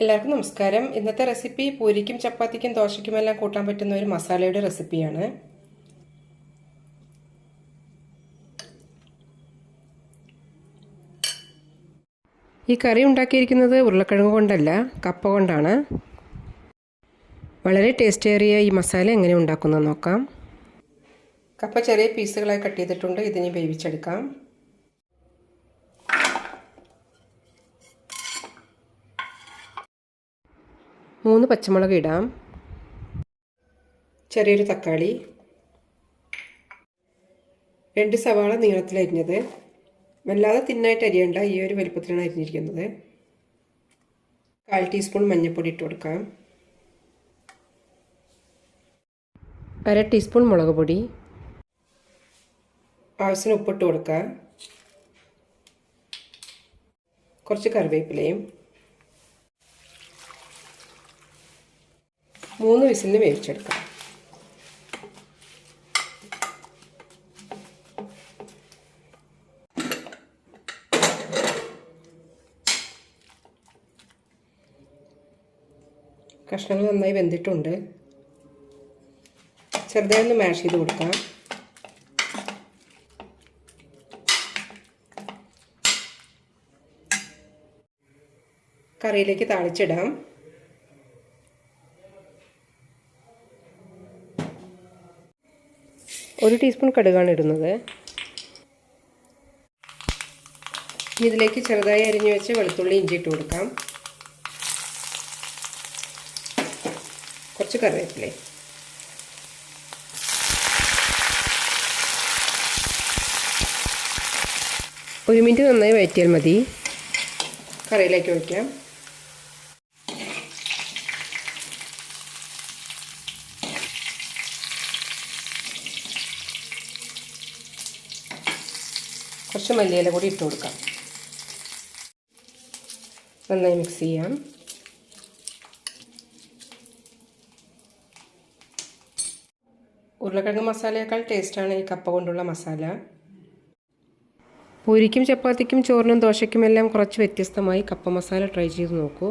എല്ലാവർക്കും നമസ്കാരം. ഇന്നത്തെ റെസിപ്പി പൂരിക്കും ചപ്പാത്തിക്കും ദോശയ്ക്കുമെല്ലാം കൂട്ടാൻ പറ്റുന്ന ഒരു മസാലയുടെ റെസിപ്പിയാണ്. ഈ കറി ഉണ്ടാക്കിയിരിക്കുന്നത് ഉരുളക്കിഴങ്ങ് കൊണ്ടല്ല കപ്പ കൊണ്ടാണ്. വളരെ ടേസ്റ്റേറിയ ഈ മസാല എങ്ങനെ ഉണ്ടാക്കുന്നത് നോക്കാം. കപ്പ ചെറിയ പീസുകളായി കട്ട് ചെയ്തിട്ടുണ്ട്. ഇതിനെ വേവിച്ചെടുക്കാം. മൂന്ന് പച്ചമുളക് ഇടാം. ചെറിയൊരു തക്കാളി. രണ്ട് സവാള നീളത്തിൽ അരിഞ്ഞത്. വല്ലാതെ തിന്നായിട്ട് അരിയണ്ട ഈ ഒരു വലിപ്പത്തിലാണ് അരിഞ്ഞിരിക്കുന്നത്. കാൽ ടീസ്പൂൺ മഞ്ഞൾപ്പൊടി ഇട്ട് കൊടുക്കാം. അര ടീസ്പൂൺ മുളക് പൊടി. ആവശ്യത്തിന് ഉപ്പിട്ട് കൊടുക്കുക കുറച്ച് കറിവേപ്പിലയും മൂന്ന് വിസിലിന് വേവിച്ചെടുക്കാം. കഷ്ണങ്ങൾ നന്നായി വെന്തിട്ടുണ്ട്. ചെറുതായി ഒന്ന് മാഷ് ചെയ്ത് കൊടുക്കാം. കറിയിലേക്ക് താളിച്ചിടാം. ഒരു ടീസ്പൂൺ കടുകാണ് ഇടുന്നത്. ഇതിലേക്ക് ചെറുതായി അരിഞ്ഞു വെച്ച് വെളുത്തുള്ളി ഇഞ്ചി ഇട്ട് കൊടുക്കാം. കുറച്ച് കറിവേപ്പിലേ ഒരു മിനിറ്റ് നന്നായി വഴറ്റിയാൽ മതി. കറിയിലേക്ക് വയ്ക്കാം കുറച്ച് മല്ലിയില കൂടി ഇട്ട് കൊടുക്കാം. നന്നായി മിക്സ് ചെയ്യാം. ഉരുളക്കിഴങ്ങ് മസാലയേക്കാൾ ടേസ്റ്റാണ് ഈ കപ്പ കൊണ്ടുള്ള മസാല. പൂരിക്കും ചപ്പാത്തിക്കും ചോറിനും ദോശയ്ക്കുമെല്ലാം കുറച്ച് വ്യത്യസ്തമായി കപ്പ മസാല ട്രൈ ചെയ്ത് നോക്കൂ.